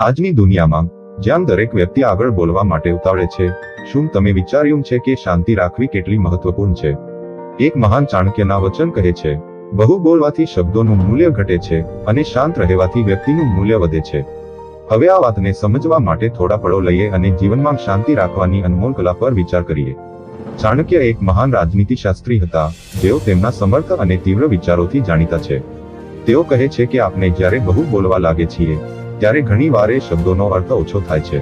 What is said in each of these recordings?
આજની દુનિયામાં, જ્યાં દરેક વ્યક્તિ આગળ બોલવા માટે ઉતાવળે છે, શું તમે વિચાર્યું છે કે શાંતિ રાખવી કેટલી મહત્વપૂર્ણ છે? એક મહાન ચાણક્યના વચન કહે છે, બહુ બોલવાથી શબ્દોનું મૂલ્ય ઘટે છે અને શાંત રહેવાથી વ્યક્તિનું મૂલ્ય વધે છે. હવે આ વાતને સમજવા માટે થોડા પળો લઈએ અને જીવનમાં શાંતિ રાખવાની અનમોલ કલા પર વિચાર કરીએ. ચાણક્ય એક મહાન રાજનીતિ શાસ્ત્રી હતા, જેઓ તેમના સમર્થ અને તીવ્ર વિચારોથી જાણીતા છે. તેઓ કહે છે કે આપણે જ્યારે બહુ બોલવા લાગે છીએ ત્યારે ઘણી વાર એ શબ્દોનો અર્થ ઓછો થાય છે.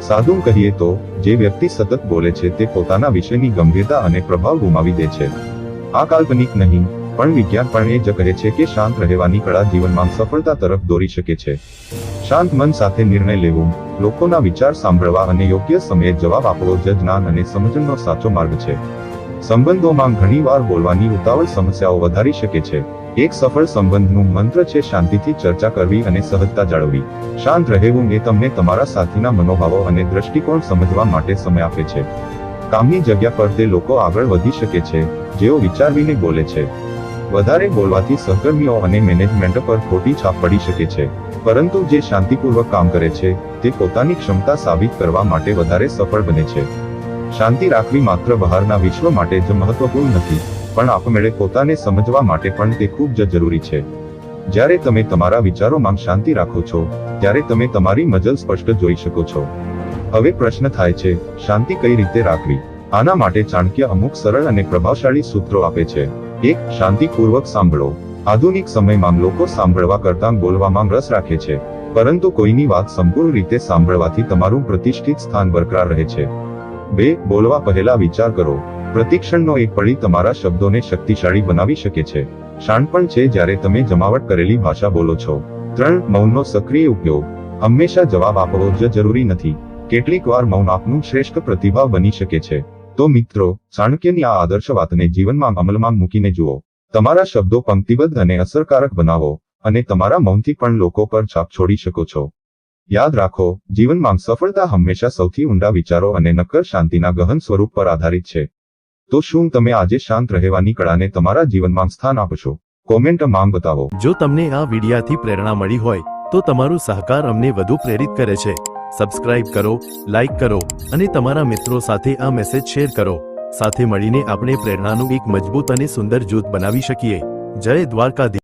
સાદું કહીએ તો, જે વ્યક્તિ સતત બોલે છે તે પોતાના વિષયની ગંભીરતા અને પ્રભાવ ગુમાવી દે છે. આ કાલ્પનિક નહીં, પણ વિજ્ઞાન પણ એ જ કહે છે કે શાંત રહેવાની કળા જીવનમાં સફળતા તરફ દોરી શકે છે. શાંત મન સાથે નિર્ણય લેવો, લોકોના વિચાર સાંભળવા અને યોગ્ય સમયે જવાબ આપવો જ જ્ઞાન અને સમજણનો સાચો માર્ગ છે. સંબંધોમાં ઘણીવાર બોલવાની ઉતાવળ સમસ્યાઓ વધારી શકે છે. એક સફળ સંબંધનું મંત્ર છે શાંતિથી ચર્ચા કરવી અને સહજતા જાળવવી. શાંત રહેવું એ તમને તમારા સાથીના મનોભાવો અને દ્રષ્ટિકોણ સમજવા માટે સમય આપે છે. કામની જગ્યા પર તે લોકો આગળ વધી શકે છે, જેઓ વિચારવીને બોલે છે. વધારે બોલવાથી સહકર્મીઓ અને મેનેજમેન્ટ પર ખોટી છાપ પડી શકે છે. પરંતુ જે શાંતિપૂર્વક કામ કરે છે, તે પોતાની ક્ષમતા સાબિત કરવા માટે વધારે સફળ બને છે. શાંતિ રાખવી માત્ર બહારના વિશ્વ માટે જ મહત્વપૂર્ણ નથી. પણ આપમેળે પોતાને સમજવા માટે પણ તે ખૂબ જ જરૂરી છે. જ્યારે તમે તમારા વિચારોમાં શાંતિ રાખો છો, ત્યારે તમે તમારી મજલ સ્પષ્ટ જોઈ શકો છો. હવે પ્રશ્ન થાય છે, શાંતિ કઈ રીતે રાખવી? આના માટે ચાણક્ય અમુક સરળ અને પ્રભાવશાળી સૂત્રો આપે છે. એક, શાંતિપૂર્વક સાંભળો. આધુનિક સમયમાં લોકો સાંભળવા કરતાં બોલવામાં રસ રાખે છે. પરંતુ કોઈની વાત સંપૂર્ણ રીતે સાંભળવાથી તમારું પ્રતિષ્ઠિત સ્થાન બરકરાર રહે છે. બે, બોલવા પહેલા વિચાર કરો. પ્રતિક્ષણનો એક પડી તમારા શબ્દોને શક્તિશાળી બનાવી શકે છે. શાણપણ છે જ્યારે તમે જમાવટ કરેલી ભાષા બોલો છો. ત્રણ, મૌનનો સક્રિય ઉપયોગ. હંમેશા જવાબ આપવો જ જરૂરી નથી. કેટલીક વાર મૌન આપનું શ્રેષ્ઠ પ્રતિભાવ બની શકે છે. તો મિત્રો, ચાણક્યની આ આદર્શ વાતને જીવનમાં અમલમાં મૂકીને જુઓ. તમારા શબ્દો પંક્તિબદ્ધ અને અસરકારક બનાવો અને તમારા મૌનથી પણ લોકો પર છાપ છોડી શકો છો. યાદ રાખો, જીવનમાં સફળતા હંમેશા સૌથી ઊંડા વિચારો અને નક્કર શાંતિના ગહન સ્વરૂપ પર આધારિત છે. તો શું તમે આજે શાંત રહેવાની કળાને તમારા જીવનમાં સ્થાન આપશો? કોમેન્ટમાં બતાવો. જો તમને આ વિડીયાથી પ્રેરણા મળી હોય, તો તમારો સહકાર અમને વધુ પ્રેરિત કરે છે. સબસ્ક્રાઇબ કરો, લાઇક કરો અને તમારા મિત્રો સાથે આ મેસેજ શેર કરો. સાથે મળીને આપણે પ્રેરણાનું એક મજબૂત અને સુંદર જૂથ બનાવી શકીએ. જય દ્વારકાધીશ.